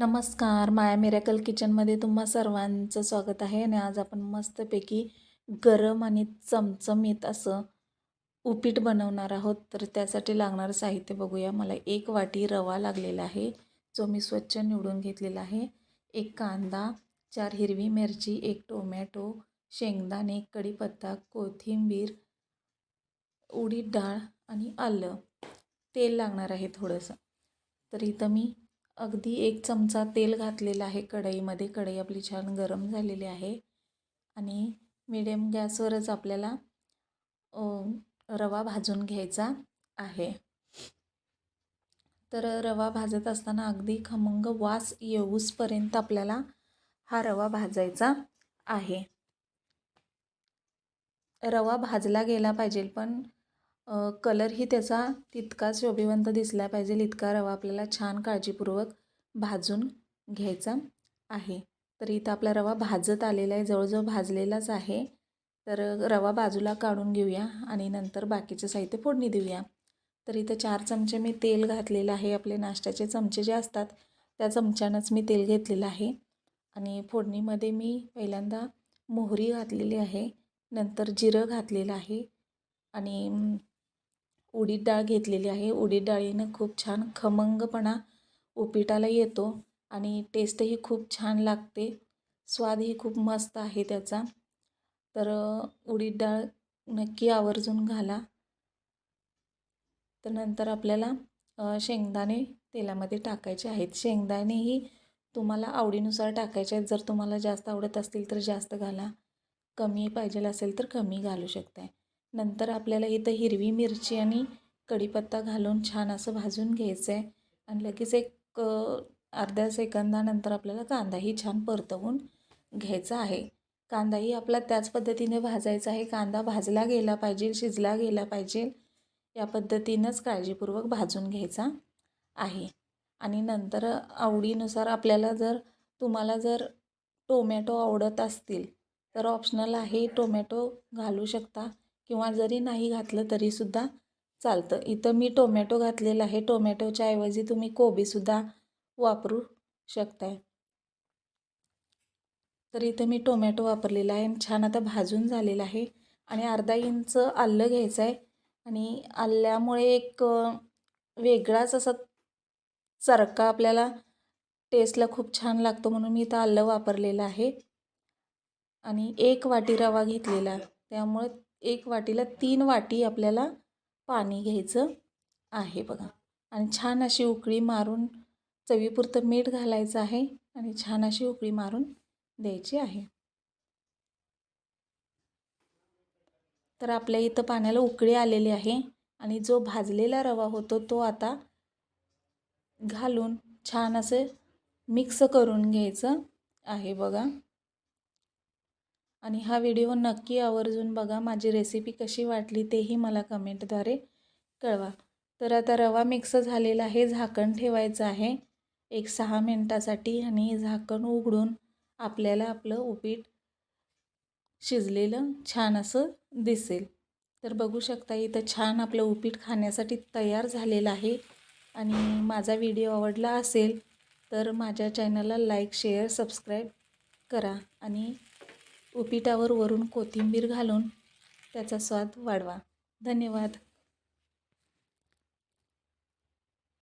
नमस्कार माया मिरॅकल किचनमध्ये तुम्हा सर्वांचं स्वागत आहे आणि आज आपण मस्तपैकी गरम आणि चमचमीत असं उपीट बनवणार आहोत. तर त्यासाठी लागणारं साहित्य बघूया. मला एक वाटी रवा लागलेला आहे जो मी स्वच्छ निवडून घेतलेला आहे. एक कांदा चार हिरवी मिरची एक टोमॅटो शेंगदाणे कढीपत्ता कोथिंबीर उडीद डाळ आणि आलं. तेल लागणार आहे थोडंसं. तर इथं मी अगदी एक चमचा तेल घातलेलं आहे कढईमध्ये. कढई आपली छान गरम झालेली आहे. आणि मिडियम गॅसवरच आपल्याला रवा भाजून घ्यायचा आहे. तर रवा भाजत असताना अगदी खमंग वास येऊसपर्यंत आपल्याला हा रवा भाजायचा आहे. रवा भाजला गेला पाहिजे पण कलरही त्याचा तितकाच शोभिवंत दिसला पाहिजे इतका रवा आपल्याला छान काळजीपूर्वक भाजून घ्यायचा आहे. तर इथं आपला रवा भाजत आलेला आहे जवळजवळ भाजलेलाच आहे. तर रवा बाजूला काढून घेऊया आणि नंतर बाकीचं साहित्य फोडणी देऊया. तर इथं चार चमचे मी तेल घातलेलं आहे आपले नाश्त्याचे चमचे जे असतात त्या चमच्यानंच मी तेल घेतलेलं आहे. आणि फोडणीमध्ये मी पहिल्यांदा मोहरी घातलेली आहे नंतर जिरं घातलेलं आहे आणि उडीद डाळ घेतलेली आहे. उडीद डाळीनं खूप छान खमंगपणा उपीटाला येतो आणि टेस्टही खूप छान लागते. स्वादही खूप मस्त आहे त्याचा. तर उडीद डाळ नक्की आवर्जून घाला. तर नंतर आपल्याला शेंगदाणे तेलामध्ये टाकायचे आहेत. शेंगदाणेही तुम्हाला आवडीनुसार टाकायचे आहेत. जर तुम्हाला जास्त आवडत असतील तर जास्त घाला. कमी पाहिजे असेल तर कमी घालू शकताय. नंतर आपल्याला इथं हिरवी मिरची आणि कढीपत्ता घालून छान असं भाजून घ्यायचं आहे आणि लगेच एक अर्ध्या सेकंदानंतर आपल्याला कांदाही छान परतवून घ्यायचा आहे. कांदाही आपला त्याच पद्धतीने भाजायचा आहे. कांदा भाजला गेला पाहिजे शिजला गेला पाहिजे या पद्धतीनंच काळजीपूर्वक भाजून घ्यायचा आहे. आणि नंतर आवडीनुसार आपल्याला जर तुम्हाला जर टोमॅटो आवडत असतील तर ऑप्शनल आहे टोमॅटो घालू शकता. किंवा जरी नाही घातलं तरीसुद्धा चालतं. इथं मी टोमॅटो घातलेला आहे. टोमॅटोच्या ऐवजी तुम्ही कोबीसुद्धा वापरू शकताय. तर इथं मी टोमॅटो वापरलेला आहे. छान आता भाजून झालेला आहे. आणि अर्धा इंच आलं घ्यायचं आहे आणि आल्यामुळे एक वेगळाच असा चरका आपल्याला टेस्टला खूप छान लागतो म्हणून मी इथं आलं वापरलेलं आहे. आणि एक वाटी रवा घेतलेला. त्यामुळे एक वाटीला तीन वाटी आपल्याला पाणी घ्यायचं आहे बघा. आणि छान अशी उकळी मारून चवीपुरतं मीठ घालायचं आहे आणि छान अशी उकळी मारून द्यायची आहे. तर आपल्या इथं पाण्याला उकळी आलेली आहे आणि जो भाजलेला रवा होतो तो आता घालून छान असं मिक्स करून घ्यायचं आहे बघा. आणि हा व्हिडिओ नक्की आवर्जून बघा. माझी रेसिपी कशी वाटली तेही मला कमेंटद्वारे कळवा. तर आता रवा मिक्स झालेला आहे. झाकण ठेवायचं आहे. एक सहा मिनटासाठी आणि झाकण उघडून आपल्याला आपलं उपीट शिजलेलं छान असं दिसेल. तर बघू शकता इथं छान आपलं उपीट खाण्यासाठी तयार झालेलं आहे. आणि माझा व्हिडिओ आवडला असेल तर माझ्या चॅनलला लाईक शेअर सबस्क्राईब करा. आणि उपीटावर वरून कोथिंबीर घालून त्याचा स्वाद वाढवा. धन्यवाद.